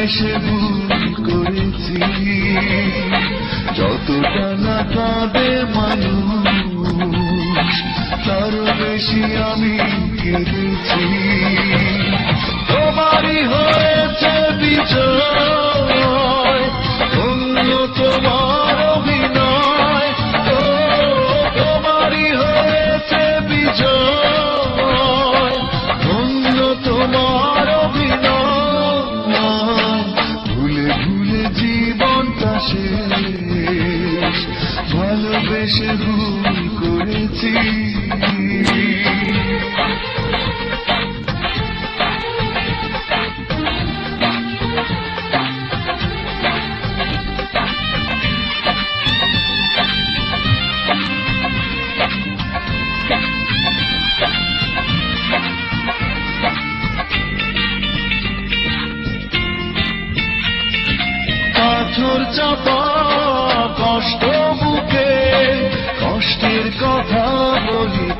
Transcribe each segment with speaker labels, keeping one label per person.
Speaker 1: ভালোবেসে ভুল করেছি। যতটা না কাঁদে মানুষ তার বেশি আমি কেঁদেছি। ভালোবেসে ভুল করেছি। পাথর চাপা কষ্ট বুকে কষ্টের কথা বলি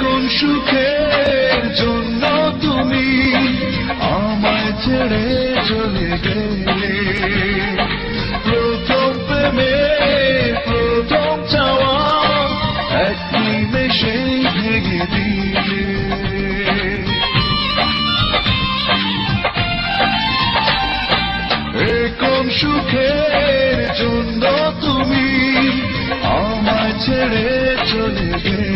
Speaker 1: কোন সুখের জন্য তুমি আমায় ছেড়ে চলে গেলে। প্রথম প্রেমে প্রথম চাওয়া এক নিমেষেই ভেঙে দিলে। কোন সুখের জন্য তুমি আমায় ছেড়ে চলে গেলে।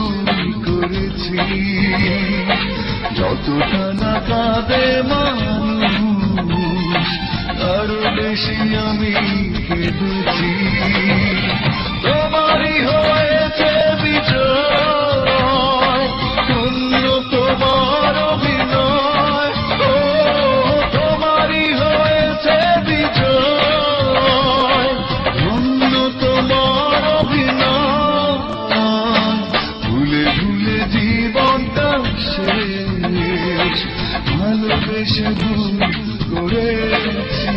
Speaker 1: করেছি। যতটা না কাঁদে মানুষ আরও বেশি আমি কেঁদেছি সে ভুল করেছি।